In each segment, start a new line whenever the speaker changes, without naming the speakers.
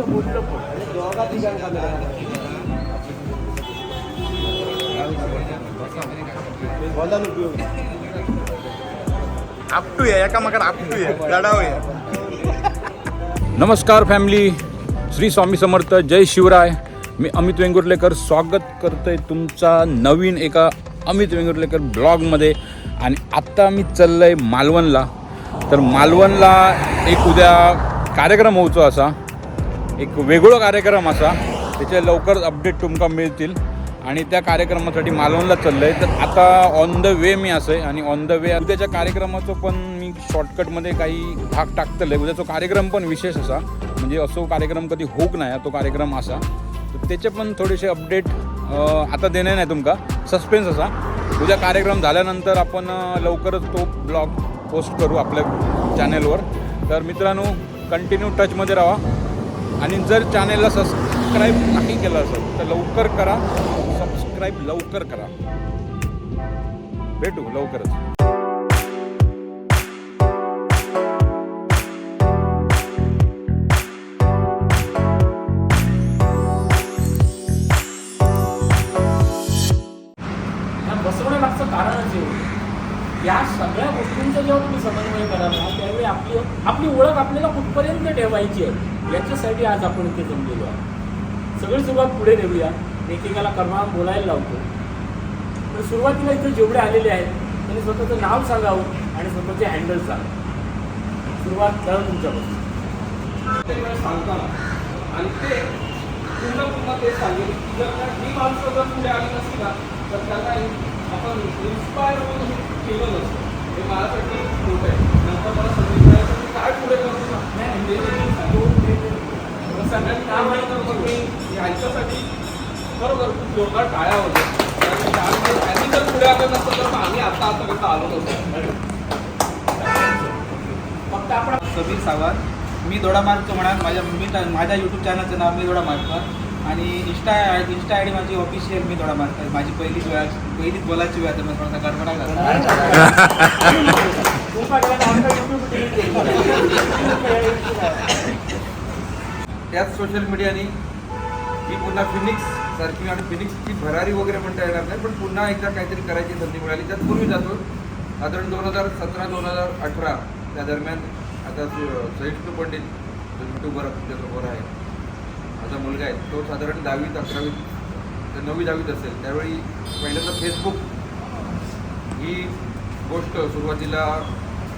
असं बोललं पण
आपटूया एकामेकात आपटूया नमस्कार फॅमिली श्री स्वामी समर्थ जय शिवराय. मी अमित वेंगुर्लेकर. स्वागत करतोय तुमचा नवीन एका अमित वेंगुर्लेकर ब्लॉगमध्ये. आणि आत्ता मी चाललं आहे मालवणला. तर मालवणला एक उद्या कार्यक्रम होतो असा. एक वेगळो कार्यक्रम असा. त्याचे लवकरच अपडेट तुमका मिळतील. आणि त्या कार्यक्रमासाठी मालवणला चाललं आहे तर आता ऑन द वे मी असं आहे. आणि ऑन द वे उद्याच्या कार्यक्रमाचं पण मी शॉर्टकटमध्ये काही भाग टाकतलं आहे उद्याचा कार्यक्रम पण विशेष असा. म्हणजे असो कार्यक्रम कधी होऊक नाही तो कार्यक्रम असा. तर त्याचे पण थोडेसे अपडेट आता देणे नाही तुमका. सस्पेन्स असा. उद्या कार्यक्रम झाल्यानंतर आपण लवकरच तो ब्लॉग पोस्ट करू आपल्या चॅनेलवर तर मित्रांनो कंटिन्यू टचमध्ये राहा. आणि जर चॅनेलला सबस्क्राईब नाही केलं असेल तर लवकर करा. सबस्क्राईब लवकर करा. भेटू लवकरच.
या सगळ्या गोष्टींचा जेव्हा तुम्ही समन्वय कराल ना त्यावेळी आपली आपली ओळख आपल्याला कुठपर्यंत ठेवायची आहे याच्यासाठी आज आपण इथे जमलेलो आहे सगळी सुरुवात पुढे नेऊया. एकेकाला कर्मा बोलायला लावतो. पण सुरुवातीला इथे जेवढे आलेले आहेत त्यांनी स्वतःचं नाव सांगावं आणि स्वतःचे हँडल सांगावं. सुरुवात करा तुमच्यापासून.
सांगताना. आणि ते पुन्हा पुन्हा ते सांगेल. की जर का ही माणसं जर पुढे आली नसती ना तर त्यांना आपण इन्स्पायर होऊन केलं नसतं आहे. काय पुढे काय मी बरोबर खूप जोरदार टाळ्या होत्या. त्यांनी जर पुढे आलं नसतं तर आम्ही आता आतापर्यंत आलो नसतो.
फक्त आपण
सबीर सावंत मी दोडा मार्गचं म्हणाल माझ्या मी माझ्या यूट्यूब चॅनलचं नाव मी दोडा मार्कर आणि इंस्टा इंस्टा आय डी माझी ऑफिशियल मी थोडा मार्कर माझी पहिलीच वेळ पहिलीच बोलायची वेळ तर मग थोडासा गडबडा त्याच सोशल मीडियाने मी पुन्हा फिनिक्स सारखी आणि फिनिक्सची भरारी वगैरे म्हणता येणार नाही पण पुन्हा एकदा काहीतरी करायची संधी मिळाली. त्यात पूर्वी जातो साधारण दोन हजार सतरा दोन हजार अठरा त्या दरम्यान आता सहिष्णू पंडित जो युट्यूबर तुमच्यासमोर आहे. माझा मुलगा आहे तो साधारण दहावीत अकरावीत तर नववी दहावीत असेल. त्यावेळी पहिल्यांदा फेसबुक ही गोष्ट सुरुवातीला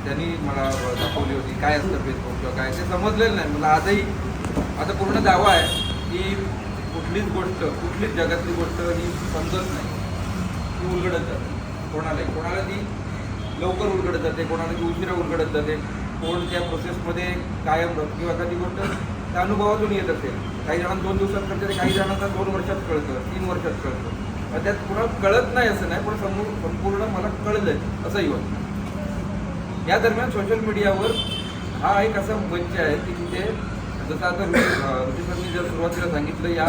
त्यांनी मला दाखवली होती काय असतं फेसबुक किंवा काय ते समजलेलं नाही. मला आजही माझा पूर्ण दावा आहे की कुठलीच गोष्ट कुठलीच जगातली गोष्ट ही समजत नाही. ती उलगडत जाते कोणालाही. कोणाला ती लवकर उलगडत जाते कोणाला ती उशिरा उलगडत जाते. कोण त्या प्रोसेसमध्ये कायम राहतो. किंवा एखादी गोष्ट त्या अनुभवातून येत असेल. काही जणांना दोन दिवसात कळतं तर काही जणांना दोन वर्षात कळतं तीन वर्षात कळतं. त्यात पुन्हा कळत नाही असं नाही पण समोर संपूर्ण मला कळलंय असंही होतं. या दरम्यान सोशल मीडियावर हा एक असा मंच आहे की तिथे जसं आता ऋषी ऋषी सरनी जर सुरुवातीला सांगितलं या